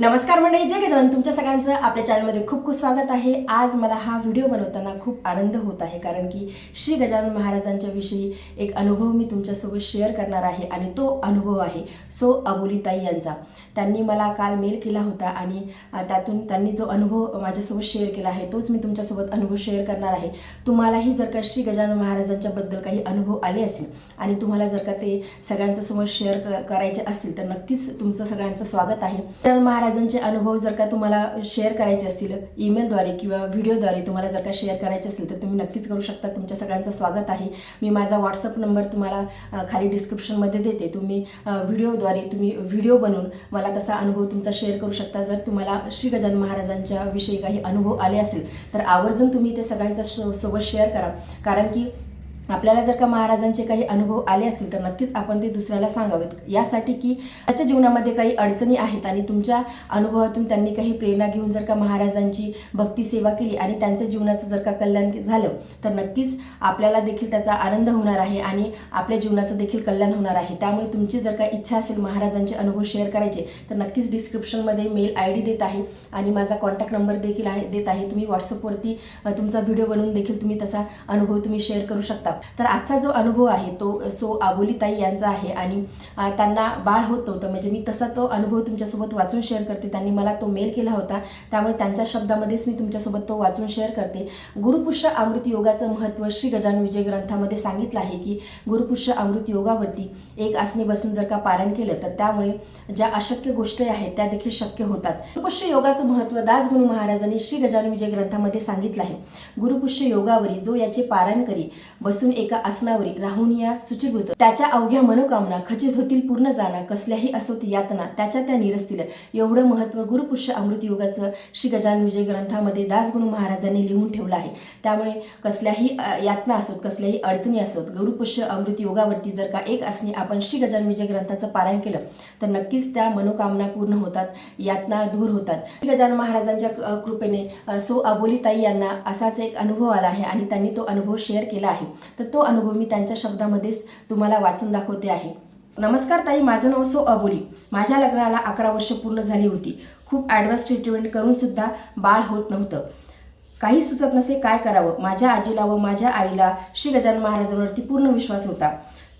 नमस्कार मंडळी जय गजानन. तुमच्या सगळ्यांचं आपल्या चॅनलमध्ये खूप खूप स्वागत आहे. आज मला हा व्हिडिओ बनवताना खूप आनंद होत आहे कारण की श्री गजानन महाराजांच्या विषयी एक अनुभव मी तुमच्यासोबत शेअर करणार आहे आणि तो अनुभव आहे सो अबोलीताई यांचा. त्यांनी मला काल मेल केला होता आणि त्यातून त्यांनी जो अनुभव माझ्यासोबत शेअर केला आहे तोच मी तुमच्यासोबत अनुभव शेअर करणार आहे. तुम्हालाही जर का श्री गजानन महाराजांच्याबद्दल काही अनुभव आले असतील आणि तुम्हाला जर का ते सगळ्यांच्यासोबत शेअर क- करायचे असतील तर नक्कीच तुमचं सगळ्यांचं स्वागत आहे. तर महाराज महाराजांचे अनुभव जर का तुम्हाला शेअर करायचे असतील ईमेलद्वारे किंवा व्हिडिओद्वारे तुम्हाला जर का शेअर करायचे असतील तर तुम्ही नक्कीच करू शकता. तुमच्या सगळ्यांचं स्वागत आहे. मी माझा व्हॉट्सअप नंबर तुम्हाला खाली डिस्क्रिप्शनमध्ये देते. तुम्ही व्हिडिओद्वारे तुम्ही व्हिडिओ बनवून मला तसा अनुभव तुमचा शेअर करू शकता. जर तुम्हाला श्री गजानन महाराजांच्या विषयी काही अनुभव आले असतील तर आवर्जून तुम्ही ते सगळ्यांचा सोबत शेअर करा. कारण की आपल्याला जर का महाराजांचे काही अनुभव आले असतील तर नक्कीच आपण ते दुसऱ्याला सांगावेत. यासाठी की त्याच्या जीवनामध्ये काही अडचणी आहेत आणि तुमच्या अनुभवातून त्यांनी काही प्रेरणा घेऊन जर का महाराजांची भक्ती सेवा केली आणि त्यांच्या जीवनाचं जर का कल्याण झालं तर नक्कीच आपल्याला देखील त्याचा आनंद होणार आहे आणि आपल्या जीवनाचं देखील कल्याण होणार आहे. त्यामुळे तुमची जर का इच्छा असेल महाराजांचे अनुभव शेअर करायचे तर नक्कीच डिस्क्रिप्शनमध्ये मेल आय डी देत आहे आणि माझा कॉन्टॅक्ट नंबर देखील आहे देत आहे. तुम्ही व्हॉट्सअपवरती तुमचा व्हिडिओ बनवून देखील तुम्ही तसा अनुभव तुम्ही शेअर करू शकता. तर आजचा जो अनुभव आहे तो सो आबोलीताई यांचा आहे आणि त्यांना बाळ होत नव्हतं. म्हणजे मी तसा तो अनुभव तुमच्यासोबत वाचून शेअर करते. त्यांनी मला तो मेल केला होता. त्यामुळे त्यांच्या शब्दामध्येच मी तुमच्यासोबत तो वाचून शेअर करते. गुरुपुष्य अमृत योगाचं महत्त्व श्री गजानन विजय ग्रंथामध्ये सांगितलं आहे की गुरुपुष्य अमृत योगावरती एक आसनी बसून जर का पालन केलं तर त्यामुळे ज्या अशक्य गोष्टी आहेत त्या देखील शक्य होतात. गुरुपुष्य योगाचं महत्त्व दासगुरु महाराजांनी श्री गजानन विजय ग्रंथामध्ये सांगितलं आहे. गुरुपुष्य योगावरी जो याचे पारण करी बसून एका आसनावरी राहून या सुचिभूत त्याच्या अवघ्या मनोकामना खचित होतील पूर्ण जाणा कसल्याही असोत यातना त्याच्या त्या निरसतील. एवढं महत्त्व गुरुपुष्य अमृत योगाचं श्री गजान विजय ग्रंथामध्ये दासगुरु महाराजांनी लिहून ठेवलं आहे. त्यामुळे कसल्याही यातना असोत कसल्याही अडचणी असोत गुरुपुष्य अमृत योगावरती जर का एक असणे आपण श्री गजान विजय ग्रंथाचं पारायण केलं तर नक्कीच त्या मनोकामना पूर्ण होतात यातना दूर होतात. श्री गजान महाराजांच्या कृपेने सो अबोलीताई यांना असाच एक अनुभव आला आहे आणि त्यांनी तो अनुभव शेअर केला आहे. तर तो अनुभव मी त्यांच्या शब्दामध्येच तुम्हाला वाचून दाखवते आहे. नमस्कार ताई माझं नाव सो अबोली. माझ्या लग्नाला अकरा वर्ष पूर्ण झाली होती. खूप ॲडव्हान्स ट्रीटमेंट करूनसुद्धा बाळ होत नव्हतं. काही सुचत नसे काय करावं? माझ्या आजीला व माझ्या आईला श्री गजानन महाराजांवरती पूर्ण विश्वास होता.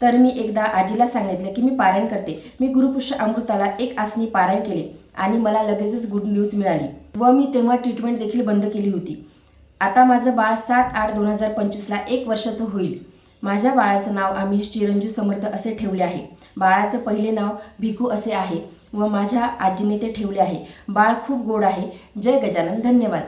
तर मी एकदा आजीला सांगितलं की मी पारायण करते. मी गुरुपुष्य अमृताला एक आसनी पारायण केले आणि मला लगेचच गुड न्यूज मिळाली व मी तेव्हा ट्रीटमेंट देखील बंद केली होती. आता माझं बाळ सात आठ दोन हजार पंचवीसला एक वर्षाचं होईल. माझ्या बाळाचं नाव आम्ही चिरंजीव समर्थ असे ठेवले आहे. बाळाचं पहिले नाव भिकू असे आहे. व माझ्या आजीने ते ठेवले आहे. बाळ खूप गोड आहे. जय गजानन. धन्यवाद.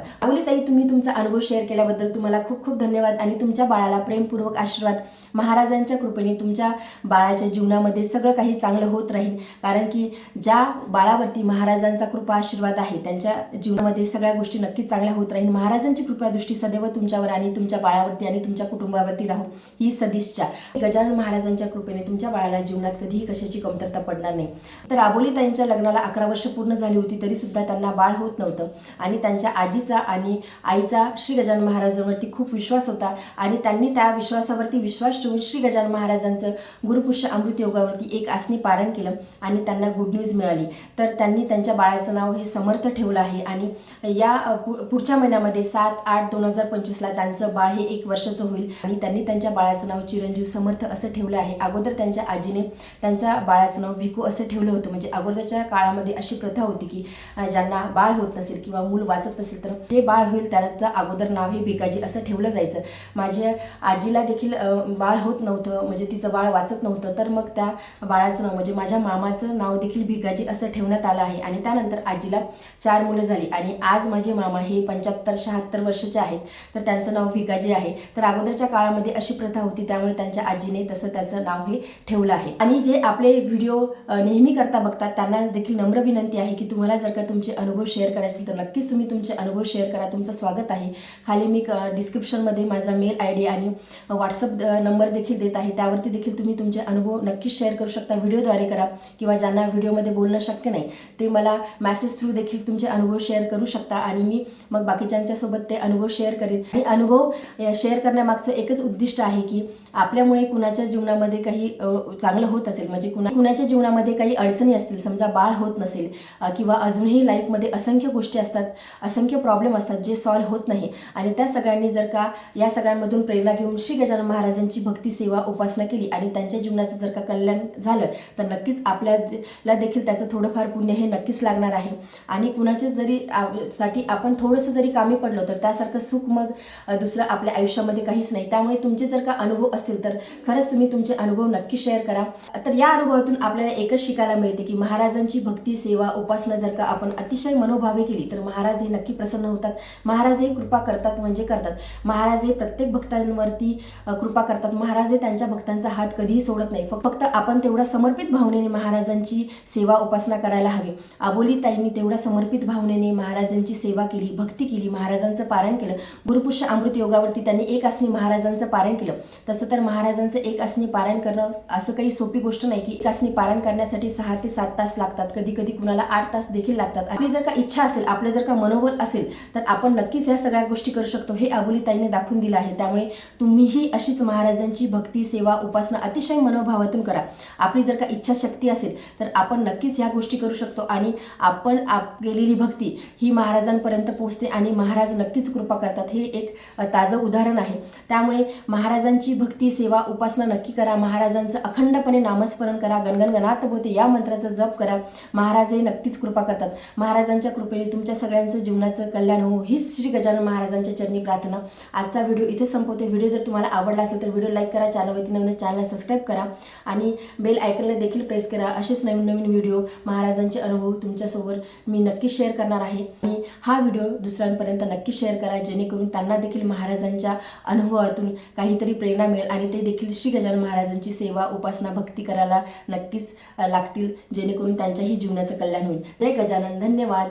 ताई तुम्ही तुमचा अनुभव शेअर केल्याबद्दल तुम्हाला खूप खूप धन्यवाद आणि तुमच्या बाळाला प्रेमपूर्वक आशीर्वाद. महाराजांच्या कृपेने तुमच्या बाळाच्या जीवनामध्ये सगळं काही चांगलं होत राहील. कारण की ज्या बाळावरती महाराजांचा कृपा आशीर्वाद आहे त्यांच्या जीवनामध्ये सगळ्या गोष्टी नक्कीच चांगल्या होत राहील. महाराजांची कृपादृष्टी सदैव तुमच्यावर आणि तुमच्या बाळावरती आणि तुमच्या कुटुंबावरती राहू. ही सदिच्छा. गजानन महाराजांच्या कृपेने तुमच्या बाळाला जीवनात कधीही कशाची कमतरता पडणार नाही. तर त्यांच्या लग्नाला अकरा वर्ष पूर्ण झाली होती तरी सुद्धा त्यांना बाळ होत नव्हतं. आणि त्यांच्या आजीचा आणि आईचा श्री गजानन महाराजांवरती खूप विश्वास होता. आणि त्यांनी त्या विश्वासावरती विश्वास ठेवून श्री गजानन महाराजांचं गुरुपुष्य अमृत योगावरती एक आसनी पारण केलं आणि त्यांना गुड न्यूज मिळाली. तर त्यांनी त्यांच्या बाळाचं नाव हे समर्थ ठेवलं आहे आणि या पु- पुढच्या महिन्यामध्ये सात आठ दोन हजार पंचवीसला त्यांचं बाळ हे एक वर्षाचं होईल. आणि त्यांनी त्यांच्या बाळाचं नाव चिरंजीव समर्थ असं ठेवलं आहे. अगोदर त्यांच्या आजीने त्यांच्या बाळाचं नाव भिकू असं ठेवलं होतं. म्हणजे अगोदर अगोदरच्या काळामध्ये अशी प्रथा होती की ज्यांना बाळ होत नसेल किंवा मूल वाचत नसेल तर जे बाळ होईल त्याचं अगोदर नाव हे भिकाजी असं ठेवलं जायचं. माझ्या आजीला देखील बाळ होत नव्हतं म्हणजे तिचं बाळ वाचत नव्हतं तर मग त्या बाळाचं नाव म्हणजे माझ्या मामाचं नाव देखील भिकाजी असं ठेवण्यात आलं आहे. आणि त्यानंतर आजीला चार मुलं झाली. आणि आज माझे मामा हे पंच्याहत्तर शहात्तर वर्षाचे आहेत तर त्यांचं नाव भिकाजी आहे. तर अगोदरच्या काळामध्ये अशी प्रथा होती त्यामुळे त्यांच्या आजीने तसं त्याचं नाव हे ठेवलं आहे. आणि जे आपले व्हिडिओ नेहमी करता बघतात त्यांना देखील नम्र विनंती आहे की तुम्हाला जर का तुमचे अनुभव शेअर करायचे असेल तर नक्कीच तुम्ही तुमचे अनुभव शेअर करा. तुमचं स्वागत आहे. खाली मी डिस्क्रिप्शनमध्ये माझा मेल आय डी आणि व्हॉट्सअप नंबर देखील देत आहे. त्यावरती देखील तुम्ही तुमचे अनुभव नक्कीच शेअर करू शकता. व्हिडिओद्वारे करा किंवा ज्यांना व्हिडिओमध्ये बोलणं शक्य नाही ते मला मॅसेज थ्रू देखील तुमचे अनुभव शेअर करू शकता आणि मी मग बाकीच्यांच्यासोबत ते अनुभव शेअर करेन. आणि अनुभव शेअर करण्यामागचं एकच उद्दिष्ट आहे की आपल्यामुळे कुणाच्या जीवनामध्ये काही चांगलं होत असेल म्हणजे कुणा कुणाच्या जीवनामध्ये काही अडचणी असतील समजा समजा बाळ होत नसेल किंवा अजूनही लाईफमध्ये असंख्य गोष्टी असतात असंख्य प्रॉब्लेम असतात जे सॉल्व्ह होत नाही. आणि त्या सगळ्यांनी जर का या सगळ्यांमधून प्रेरणा घेऊन श्री गजानन महाराजांची भक्ती सेवा उपासना केली आणि त्यांच्या जीवनाचं जर का कल्याण झालं तर नक्कीच आपल्याला देखील त्याचं थोडंफार पुण्य हे नक्कीच लागणार आहे. आणि कुणाचे जरी साठी आपण थोडंसं जरी कामी पडलो तर त्यासारखं सुख मग दुसरं आपल्या आयुष्यामध्ये काहीच नाही. त्यामुळे तुमचे जर का अनुभव असतील तर खरंच तुम्ही तुमचे अनुभव नक्की शेअर करा. तर या अनुभवातून आपल्याला एकच शिकायला मिळते की महाराज महाराजांची भक्ती सेवा उपासना जर का आपण अतिशय मनोभावे केली तर महाराज हे नक्की प्रसन्न होतात. महाराज हे कृपा करतात म्हणजे करतात. महाराज हे प्रत्येक भक्तांवरती कृपा करतात. महाराज हे त्यांच्या भक्तांचा हात कधीही सोडत नाही. फक्त फक्त आपण तेवढा समर्पित भावनेने महाराजांची सेवा उपासना करायला हवी. आबोली ताईंनी तेवढ्या समर्पित भावनेने महाराजांची सेवा केली भक्ती केली महाराजांचं पारायण केलं. गुरुपुष्य अमृत योगावरती त्यांनी एक आसनी महाराजांचं पारायण केलं. तसं तर महाराजांचं एक आसनी पारायण करणं असं काही सोपी गोष्ट नाही की एक आसनी पारायण करण्यासाठी सहा ते सात तास लागतात. कधी कधी कुणाला आठ तास देखील लागतात. आपली जर का इच्छा असेल आपलं जर का मनोबल असेल तर आपण नक्कीच या सगळ्या गोष्टी करू शकतो. हे आबुलीताईने दाखवून दिलं आहे. त्यामुळे तुम्हीही अशीच महाराजांची भक्ती सेवा उपासना अतिशय मनोभावातून करा. आपली जर का इच्छाशक्ती असेल तर आपण नक्कीच ह्या गोष्टी करू शकतो. आणि आपण आप केलेली भक्ती ही महाराजांपर्यंत पोहोचते आणि महाराज नक्कीच कृपा करतात. हे एक ताजं उदाहरण आहे. त्यामुळे महाराजांची भक्ती सेवा उपासना नक्की करा. महाराजांचं अखंडपणे नामस्मरण करा. गणगण गणात बोते या मंत्राचा जप करा. महाराज हे नक्कीच कृपा करतात. महाराजांच्या कृपेने तुमच्या सगळ्यांचं जीवनाचं कल्याण हो. हीच श्री गजानन महाराजांच्या चरणी प्रार्थना. आजचा व्हिडिओ इथे संपवते. व्हिडिओ जर तुम्हाला आवडला असेल तर व्हिडिओ लाईक करा. चॅनलवरती नवीन चॅनलला सबस्क्राईब करा आणि बेल आयकनला देखील प्रेस करा. असेच नवीन नवीन व्हिडिओ महाराजांचे अनुभव तुमच्यासोबत मी नक्की शेअर करणार आहे. आणि हा व्हिडिओ दुसऱ्यांपर्यंत नक्की शेअर करा. जेणेकरून त्यांना देखील महाराजांच्या अनुभवातून काहीतरी प्रेरणा मिळेल आणि ते देखील श्री गजानन महाराजांची सेवा उपासना भक्ती करायला नक्कीच लागतील. जेणेकरून त्यांच्याही जीवनाचं कल्याण होईल. जय गजानन धन्यवाद.